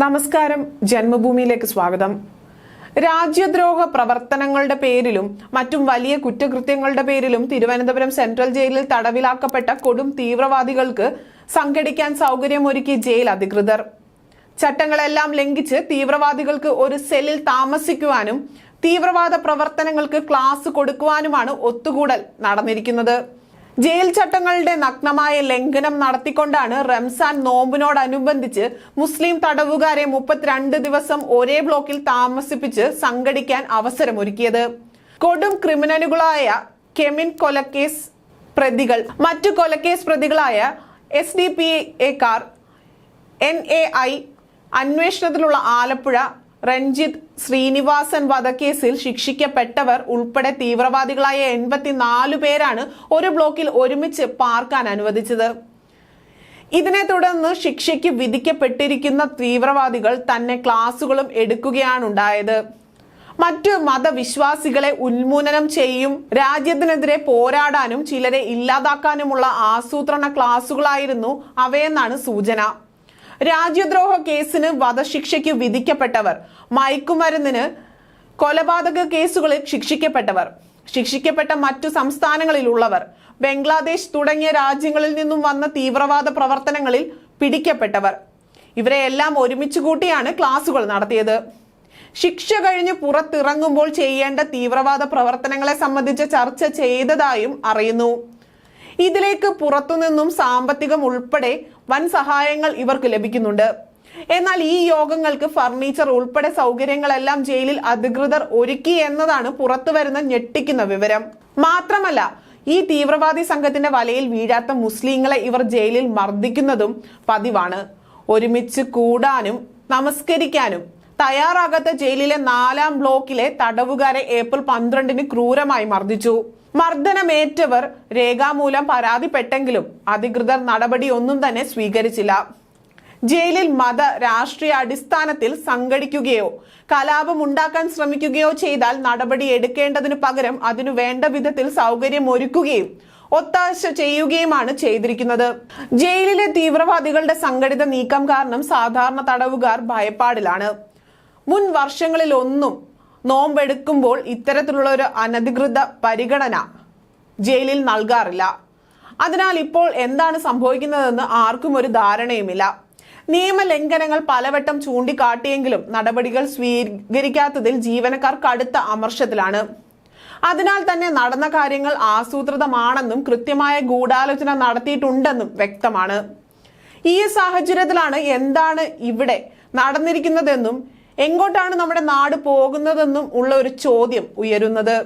നമസ്കാരം. ജന്മഭൂമിയിലേക്ക് സ്വാഗതം. രാജ്യദ്രോഹ പ്രവർത്തനങ്ങളുടെ പേരിലും മറ്റും വലിയ കുറ്റകൃത്യങ്ങളുടെ പേരിലും തിരുവനന്തപുരം സെൻട്രൽ ജയിലിൽ തടവിലാക്കപ്പെട്ട കൊടും തീവ്രവാദികൾക്ക് സംഘടിക്കാൻ സൗകര്യമൊരുക്കി ജയിൽ അധികൃതർ. ചട്ടങ്ങളെല്ലാം ലംഘിച്ച് തീവ്രവാദികൾക്ക് ഒരു സെല്ലിൽ താമസിക്കുവാനും തീവ്രവാദ പ്രവർത്തനങ്ങൾക്ക് ക്ലാസ് കൊടുക്കുവാനുമാണ് ഒത്തുകൂടൽ നടന്നിരിക്കുന്നത്. ജയിൽ ചട്ടങ്ങളുടെ നഗ്നമായ ലംഘനം നടത്തിക്കൊണ്ടാണ് റംസാൻ നോമ്പിനോടനുബന്ധിച്ച് മുസ്ലിം തടവുകാരെ മുപ്പത്തിരണ്ട് ദിവസം ഒരേ ബ്ലോക്കിൽ താമസിപ്പിച്ച് സംഘടിക്കാൻ അവസരമൊരുക്കിയത്. കൊടും ക്രിമിനലുകളായ കെമിൻ കൊലക്കേസ് പ്രതികൾ മറ്റു കൊലക്കേസ് പ്രതികളായ എസ് ഡി പി എക്കാർ എൻ എ ഐ അന്വേഷണത്തിലുള്ള ആലപ്പുഴ രഞ്ജിത്ത് ശ്രീനിവാസൻ വധക്കേസിൽ ശിക്ഷിക്കപ്പെട്ടവർ ഉൾപ്പെടെ തീവ്രവാദികളായ എൺപത്തിനാലു പേരാണ് ഒരു ബ്ലോക്കിൽ ഒരുമിച്ച് പാർക്കാൻ അനുവദിച്ചത്. ഇതിനെ തുടർന്ന് ശിക്ഷയ്ക്ക് വിധിക്കപ്പെട്ടിരിക്കുന്ന തീവ്രവാദികൾ തന്നെ ക്ലാസുകളും എടുക്കുകയാണുണ്ടായത് മറ്റു മതവിശ്വാസികളെ ഉന്മൂലനം ചെയ്യും രാജ്യത്തിനെതിരെ പോരാടാനും ചിലരെ ഇല്ലാതാക്കാനുമുള്ള ആസൂത്രണ ക്ലാസുകളായിരുന്നു അവയെന്നാണ് സൂചന. രാജ്യദ്രോഹ കേസിന് വധശിക്ഷയ്ക്ക് വിധിക്കപ്പെട്ടവർ. മയക്കുമരുന്നിന് കൊലപാതക കേസുകളിൽ ശിക്ഷിക്കപ്പെട്ടവർ. ശിക്ഷിക്കപ്പെട്ട മറ്റു സംസ്ഥാനങ്ങളിലുള്ളവർ. ബംഗ്ലാദേശ് തുടങ്ങിയ രാജ്യങ്ങളിൽ നിന്നും വന്ന തീവ്രവാദ പ്രവർത്തനങ്ങളിൽ പിടിക്കപ്പെട്ടവർ. ഇവരെ എല്ലാം ഒരുമിച്ച് കൂട്ടിയാണ് ക്ലാസുകൾ നടത്തിയത്. ശിക്ഷ കഴിഞ്ഞ് പുറത്തിറങ്ങുമ്പോൾ ചെയ്യേണ്ട തീവ്രവാദ പ്രവർത്തനങ്ങളെ സംബന്ധിച്ച ചർച്ച ചെയ്തതായും അറിയുന്നു. ഇതിലേക്ക് പുറത്തുനിന്നും സാമ്പത്തികം ഉൾപ്പെടെ വൻ സഹായങ്ങൾ ഇവർക്ക് ലഭിക്കുന്നുണ്ട്. എന്നാൽ ഈ യോഗങ്ങൾക്ക് ഫർണിച്ചർ ഉൾപ്പെടെ സൗകര്യങ്ങളെല്ലാം ജയിലിൽ അധികൃതർ ഒരുക്കി എന്നതാണ് പുറത്തുവരുന്ന ഞെട്ടിക്കുന്ന വിവരം. മാത്രമല്ല ഈ തീവ്രവാദി സംഘത്തിന്റെ വലയിൽ വീഴാത്ത മുസ്ലിങ്ങളെ ഇവർ ജയിലിൽ മർദ്ദിക്കുന്നതും പതിവാണ്. ഒരുമിച്ച് കൂടാനും നമസ്കരിക്കാനും തയ്യാറാകാത്ത ജയിലിലെ നാലാം ബ്ലോക്കിലെ തടവുകാരെ ഏപ്രിൽ പന്ത്രണ്ടിന് ക്രൂരമായി മർദ്ദിച്ചു. മർദ്ദനമേറ്റവർ രേഖാമൂലം പരാതിപ്പെട്ടെങ്കിലും അധികൃതർ നടപടി ഒന്നും തന്നെ സ്വീകരിച്ചില്ല. ജയിലിൽ മത രാഷ്ട്രീയ അടിസ്ഥാനത്തിൽ സംഘടിക്കുകയോ കലാപം ഉണ്ടാക്കാൻ ശ്രമിക്കുകയോ ചെയ്താൽ നടപടി എടുക്കേണ്ടതിനു പകരം അതിനു വേണ്ട വിധത്തിൽ സൗകര്യം ഒരുക്കുകയും ഒത്താശ ചെയ്യുകയുമാണ് ചെയ്തിരിക്കുന്നത്. ജയിലിലെ തീവ്രവാദികളുടെ സംഘടിത നീക്കം കാരണം സാധാരണ തടവുകാർ ഭയപ്പാടിലാണ്. മുൻ വർഷങ്ങളിലൊന്നും നോമ്പെടുക്കുമ്പോൾ ഇത്തരത്തിലുള്ള ഒരു അനധികൃത പരിഗണന ജയിലിൽ നൽകാറില്ല. അതിനാൽ ഇപ്പോൾ എന്താണ് സംഭവിക്കുന്നതെന്ന് ആർക്കും ഒരു ധാരണയുമില്ല. നിയമലംഘനങ്ങൾ പലവട്ടം ചൂണ്ടിക്കാട്ടിയെങ്കിലും നടപടികൾ സ്വീകരിക്കാത്തതിൽ ജീവനക്കാർ കടുത്ത അമർഷത്തിലാണ്. അതിനാൽ തന്നെ നടന്ന കാര്യങ്ങൾ ആസൂത്രിതമാണെന്നും കൃത്യമായ ഗൂഢാലോചന നടത്തിയിട്ടുണ്ടെന്നും വ്യക്തമാണ്. ഈ സാഹചര്യത്തിലാണ് എന്താണ് ഇവിടെ നടന്നിരിക്കുന്നതെന്നും എങ്ങോട്ടാണ് നമ്മുടെ നാട് പോകുന്നതെന്നും ഉള്ള ഒരു ചോദ്യം ഉയരുന്നത്?